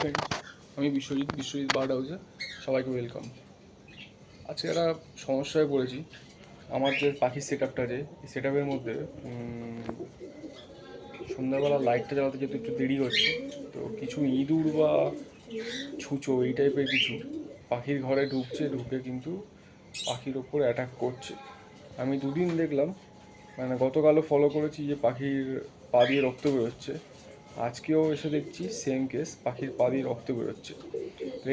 Friends আমি Biswajit Biswajit bird হাউসে সবাইকে ওয়েলকাম আজকে একটা সমস্যায় পড়েছি। আমার যে পাখির সেট আপটা আছে এই সেট আপের মধ্যে সন্ধ্যাবেলা লাইটটা জ্বালাতে যেহেতু একটু দেরি হচ্ছে, তো কিছু ইঁদুর বা ছুঁচো, এই টাইপের কিছু পাখির ঘরে ঢুকছে, ঢুকে কিন্তু পাখির ওপর অ্যাটাক করছে। আমি দুদিন দেখলাম মানে গতকালও ফলো করেছি যে পাখির পা দিয়ে রক্ত বেরোচ্ছে। আজকেও এসে দেখছি সেম কেস পাখির পা দিয়ে রক্ত বেরোচ্ছে।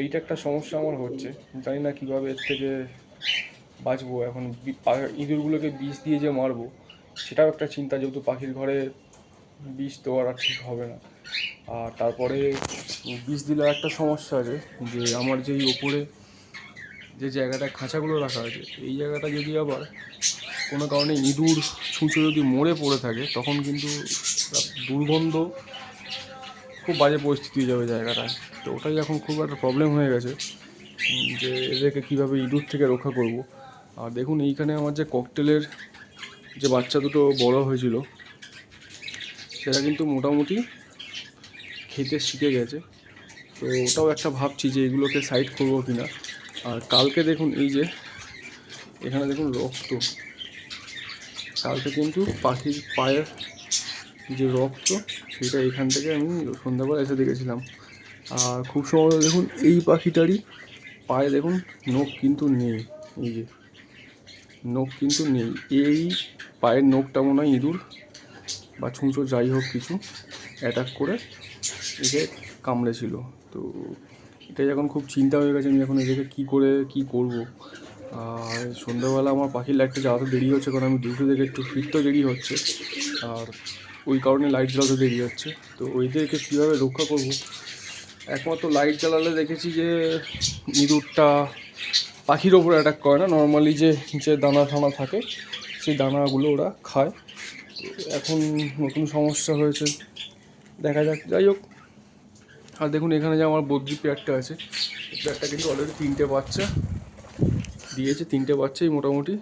এইটা একটা সমস্যা আমার হচ্ছে। জানি না কীভাবে এর থেকে বাঁচবো। এখন ইঁদুরগুলোকে বিষ দিয়ে যে মারবো, সেটাও একটা চিন্তা, যেহেতু পাখির ঘরে বিষ দেওয়ার আর ঠিক হবে না। আর তারপরে বিষ দিলে একটা সমস্যা আছে, যে আমার যেই ওপরে যে জায়গাটা খাঁচাগুলো রাখা আছে, এই জায়গাটা যদি আবার কোনো কারণে ইঁদুর ছুঁচো যদি মরে পড়ে থাকে, তখন কিন্তু দুর্গন্ধ খুব বাজে পরিস্থিতি হয়ে যাবে জায়গাটায়। তো ওটাই এখন খুব একটা প্রবলেম হয়ে গেছে যে এদেরকে কীভাবে ইঁদুর থেকে রক্ষা করব। আর দেখুন, এইখানে আমার যে ককটেলের যে বাচ্চা দুটো বড় হয়েছিল, সেটা কিন্তু মোটামুটি খেতে শিখে গেছে। তো ওটাও একটা ভাবছি যে এগুলোকে সাইড করব কি না আর কালকে দেখুন, এই যে এখানে দেখুন রক্ত। কালকে কিন্তু পাখির পায়ের যে রক্ত, সেটা এখান থেকে আমি সন্ধ্যাবেলা এসে দেখেছিলাম। আর খুব সম্ভবত দেখুন, এই পাখিটারই পায়ে দেখুন নখ কিন্তু নেই, এই যে। নখ কিন্তু নেই, এই পায়ের নখটা মনে হয় ইঁদুর বা ছুঁচো, যাই হোক কিছু অ্যাটাক করে একে কামড়েছিল। তো এটাই এখন খুব চিন্তা হয়ে গেছে, আমি এখন এদেরকে কী করে, কি করব? আর সন্ধ্যাবেলা আমার পাখির লাইটটা জ্বালাতে দেরি হচ্ছে, কারণ আমি ডিউটি থেকে একটু ফিরতেও দেরি হচ্ছে। আর ওই কারণে লাইট জ্বালাতে দেরি হচ্ছে। তো ওইদেরকে কীভাবে রক্ষা করব? একমাত্র লাইট জ্বালালে দেখেছি যে, ইঁদুরটা পাখির ওপর অ্যাটাক করে না। নর্মালি যে যে দানা ঠানা থাকে, সেই দানাগুলো ওরা খায়। এখন নতুন সমস্যা হয়েছে। দেখা যাক, যাই হোক। আর দেখুন, এখানে যে আমার বদ্রি পেয়ারটা আছে পেয়ারটা কিন্তু অলরেডি তিনটে বাচ্চা দিয়েছে। তিনটে বাচ্চাই মোটামুটি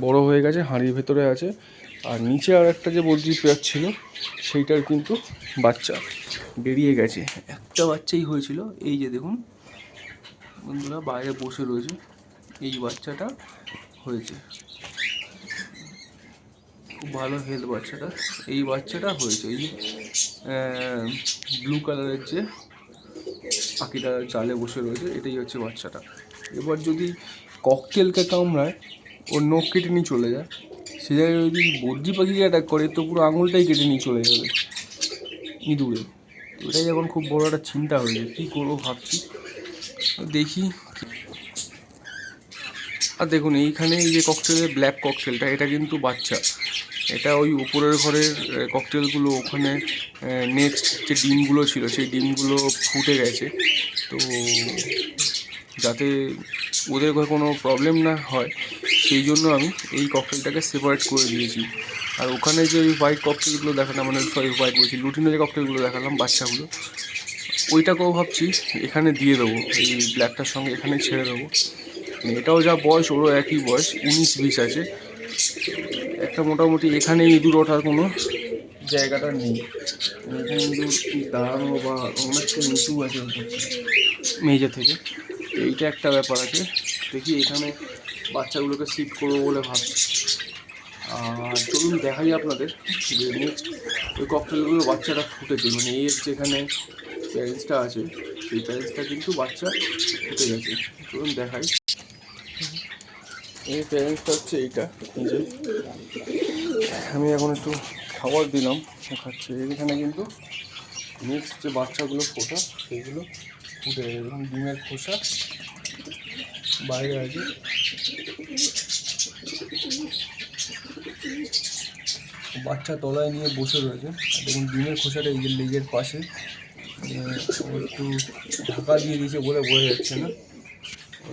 বড় হয়ে গেছে, হাঁড়ির ভেতরে আছে। আর নিচে আর একটা যে বদ্রি পেয়ার ছিল, সেইটার কিন্তু বাচ্চা বেরিয়ে গেছে। একটা বাচ্চাই হয়েছিল। এই যে দেখুন, বন্ধুরা, বাইরে বসে রয়েছে। এই বাচ্চাটা হয়েছে। খুব ভালো হেলথ বাচ্চাটা। এই বাচ্চাটা হয়েছে। এই ব্লু কালারের যে পাখিটা চালে বসে রয়েছে, এটাই হচ্ছে বাচ্চাটা। এবার যদি ককটেলকে কামড়ায় ওর নখ কেটে নিয়ে চলে যায়। সে জায়গায় যদি বদ্রি পাখিকে অ্যাটাক করে, তো পুরো আঙুলটাই কেটে নিয়ে চলে যাবে। ইঁদুরে তো এটাই এখন খুব বড় একটা চিন্তা হয়েছে কী করব ভাবছি। দেখি। আর দেখুন, এইখানে এই যে ককটেলের ব্ল্যাক ককটেলটা এটা কিন্তু বাচ্চা। এটা ওই উপরের ঘরের ককটেলগুলো ওখানে নেক্সট যে ডিমগুলো ছিল, সেই ডিমগুলো ফুটে গেছে। তো যাতে ওদের ঘরে কোনো প্রবলেম না হয় সেই জন্য আমি এই ককটেলটাকে সেপারেট করে দিয়েছি। আর ওখানে যে ওই হোয়াইট ককটেলগুলো দেখালাম মানে সরি হোয়াইট বলছি লুটিনো যে ককটেলগুলো দেখালাম বাচ্চাগুলো ওইটাকেও ভাবছি এখানে দিয়ে দেবো এই ব্ল্যাকটার সঙ্গে এখানে ছেড়ে দেবো। মানে এটাও যা বয়স ওরও একই বয়স উনিশ বিশ আছে। একটা মোটামুটি এখানে ইঁদুর ওঠার কোনো জায়গাটা নেই। এখানে ইঁদুর দাঁড়ানো বা অনেকটা নিচু আছে। মেঝে থেকে। এইটা একটা ব্যাপার আছে। দেখি এখানে বাচ্চাগুলোকে শিফট করব বলে ভাবছি। আর চলুন দেখাই আপনাদের যে নেক্সট ওই ককটেলগুলো বাচ্চাটা ফুটেছে। মানে এর যেখানে প্যারেন্টসটা আছে, সেই প্যারেন্টসটা কিন্তু বাচ্চা ফুটে গেছে। চলুন দেখাই। এই প্যারেন্টসটা হচ্ছে এইটা যে। আমি এখন একটু খাবার দিলাম খাচ্ছে। এখানে কিন্তু নেক্সট যে বাচ্চাগুলো ফোটা সেইগুলো ফুটে গেছে। এবং ডিমের খোসা বাইরে আছে। বাচ্চা তলায় নিয়ে বসে রয়েছে। দেখুন, ডিমের খোসাটা এই যে লেগের পাশে। একটু ঢাকা দিয়ে দিয়েছে বলে বোঝা যাচ্ছে না।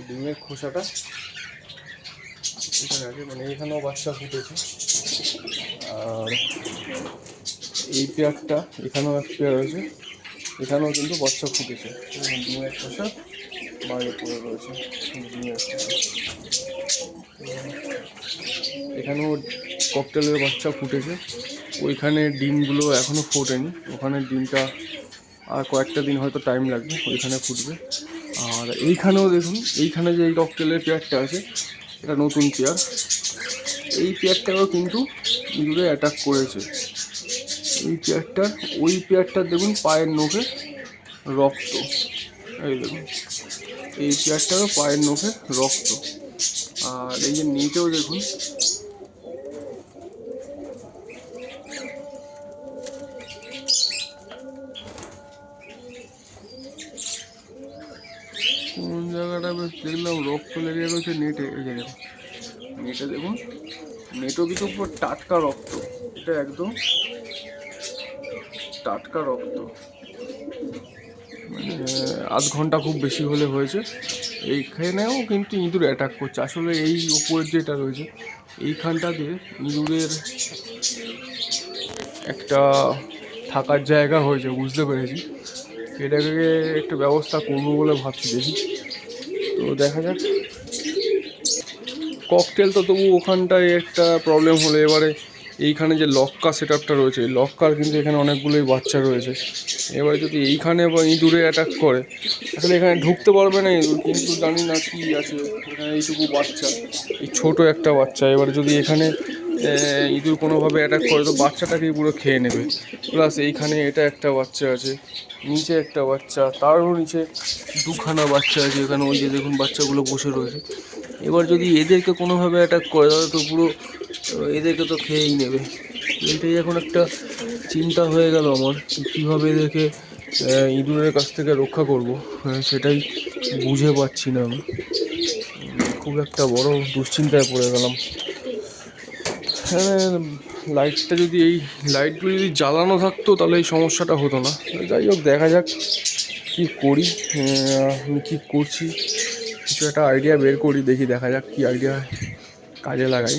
ডিমের খোসাটা এখানে মানে এখানেও বাচ্চা ফুটেছে। আর এই পেয়ারটা এখানেও এক পেয়ার রয়েছে। এখানেও কিন্তু বাচ্চা ফুটেছে। ডিমের খোসা বাইরে পড়ে রয়েছে। ডিমের এখানেও ককটেলের বাচ্চা ফুটেছে। ওইখানে ডিমগুলো এখনও ফোটেনি। ওখানে ডিমটা আর কয়েকটা দিন হয়তো টাইম লাগবে, ওইখানে ফুটবে। আর এইখানেও দেখুন, এইখানে যে এই ককটেলের পেয়ারটা আছে, এটা নতুন পেয়ার এই পেয়ারটাও কিন্তু ইঁদুরে অ্যাটাক করেছে। এই পেয়ারটার ওই পেয়ারটার দেখুন পায়ের নখে রক্ত। এই দেখুন, এই পেয়ারটারও পায়ের নখে রক্ত। আর এই যে নিচেও দেখুন কোন জায়গাটা বেশ দেখলাম, রক্ত লেগে রয়েছে নেটে দেখুন নেটে দেখুন নেটও কিন্তু পুরো টাটকা রক্ত। এটা একদম টাটকা রক্ত। মানে আধ ঘণ্টা খুব বেশি হলে হয়েছে। এইখানেও কিন্তু ইঁদুর অ্যাটাক করছে। আসলে এই উপরের যেটা রয়েছে এইখানটাতে ইঁদুরের একটা থাকার জায়গা হয়েছে, বুঝতে পেরেছি। এটাকে একটা ব্যবস্থা করব বলে ভাবছি, দেখি। তো দেখা যাক। ককটেল তো তবু ওখানটায় একটা প্রবলেম হলো। এবারে এইখানে যে লক্কা সেট আপটা রয়েছে লক্কার কিন্তু এখানে অনেকগুলোই বাচ্চা রয়েছে। এবারে যদি এইখানে বা ইঁদুরে অ্যাটাক করে আসলে এখানে ঢুকতে পারবে না ইঁদুর, কিন্তু জানি না কি আছে। এখানে এইটুকু বাচ্চা, এই ছোট একটা বাচ্চা। এবারে যদি এখানে ইঁদুর কোনোভাবে অ্যাটাক করে তো বাচ্চাটাকেই পুরো খেয়ে নেবে। প্লাস এইখানে এটা একটা বাচ্চা আছে, নিচে একটা বাচ্চা, তারও নিচে দুখানা বাচ্চা আছে, এখানে ওই যে দেখুন বাচ্চাগুলো বসে রয়েছে। এবার যদি এদেরকে কোনোভাবে অ্যাটাক করে, তাহলে তো পুরো, এদেরকে তো খেয়েই নেবে। এইটাই এখন একটা চিন্তা হয়ে গেল আমার কীভাবে এদেরকে ইঁদুরের কাছ থেকে রক্ষা করব। সেটাই বুঝে পাচ্ছি না আমি। খুব একটা বড় দুশ্চিন্তায় পড়ে গেলাম। হ্যাঁ লাইটটা যদি এই লাইটগুলো যদি জ্বালানো থাকতো, তাহলে এই সমস্যাটা হতো না। যাই হোক, দেখা যাক কি করি। আমি কী করছি? কিছু একটা আইডিয়া বের করি, দেখি দেখা যাক কি আইডিয়া কাজে লাগাই।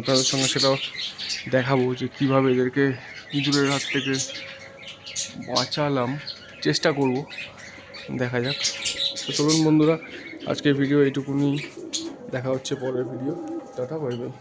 আপনাদের সঙ্গে সেটাও দেখাবো যে কীভাবে এদেরকে ইঁদুরের হাত থেকে বাঁচালাম। চেষ্টা করব, দেখা যাক। তো চলুন বন্ধুরা, আজকের ভিডিও এইটুকুনি। দেখা হচ্ছে পরের ভিডিও টাটা বাই বাই